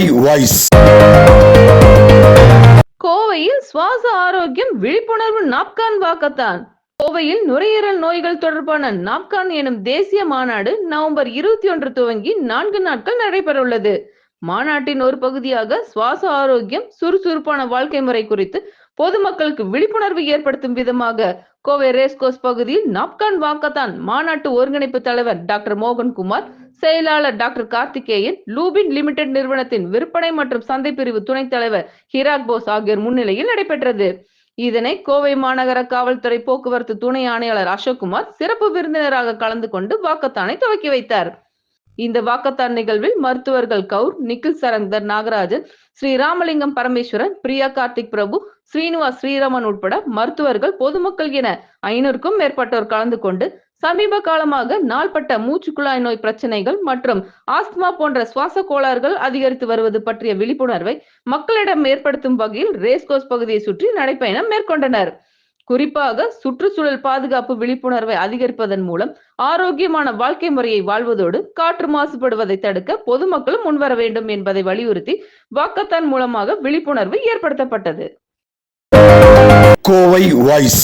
Kovai voice கோவையில் சுவாச ஆரோக்கியம் விழிப்புணர்வு நாப்கான் வாக்கத்தான். கோவையில் நுரையீரல் நோய்கள் தொடர்பான நாப்கான் எனும் தேசிய மாநாடு நவம்பர் இருபத்தி ஒன்று துவங்கி நான்கு நாட்கள் நடைபெறவுள்ளது. மாநாட்டின் ஒரு பகுதியாக சுவாச ஆரோக்கியம் சுறுசுறுப்பான வாழ்க்கை முறை குறித்து பொதுமக்களுக்கு விழிப்புணர்வு ஏற்படுத்தும் விதமாக கோவை ரேஸ்கோஸ் பகுதியில் நாப்கான் வாக்கத்தான் மாநாட்டு ஒருங்கிணைப்பு தலைவர் டாக்டர் மோகன்குமார் செயலாளர் டாக்டர் கார்த்திகேயன் லூபின் லிமிடெட் நிறுவனத்தின் விற்பனை மற்றும் சந்தை பிரிவு துணைத் தலைவர் ஹிராக் போஸ் ஆகியோர் முன்னிலையில் நடைபெற்றது. இதனை கோவை மாநகர காவல்துறை போக்குவரத்து துணை ஆணையாளர் அசோக்குமார் சிறப்பு விருந்தினராக கலந்து கொண்டு வாக்கத்தானை துவக்கி வைத்தார். இந்த வாக்கத்தான் நிகழ்வில் மருத்துவர்கள் கவுர் நிக்கில் சரங்கர் நாகராஜன் ஸ்ரீ ராமலிங்கம் பரமேஸ்வரன் பிரியா கார்த்திக் பிரபு ஸ்ரீனிவாஸ் ஸ்ரீராமன் உட்பட மருத்துவர்கள் பொதுமக்கள் என ஐநூறுக்கும் மேற்பட்டோர் கலந்து கொண்டு சமீப காலமாக நாள்பட்ட மூச்சுக்குழாய் நோய் பிரச்சனைகள் மற்றும் ஆஸ்துமா போன்ற சுவாச கோளாறுகள் அதிகரித்து வருவது பற்றிய விழிப்புணர்வை மக்களிடம் ஏற்படுத்தும் வகையில் ரேஸ்கோஸ் பகுதியை சுற்றி நடைப்பயணம் மேற்கொண்டனர். குறிப்பாக சுற்றுச்சூழல் பாதுகாப்பு விழிப்புணர்வை அதிகரிப்பதன் மூலம் ஆரோக்கியமான வாழ்க்கை முறையை வாழ்வதோடு காற்று மாசுபடுவதை தடுக்க பொதுமக்களும் முன்வர வேண்டும் என்பதை வலியுறுத்தி வாக்கத்தான் மூலமாக விழிப்புணர்வு ஏற்படுத்தப்பட்டது. கோவை வாய்ஸ்.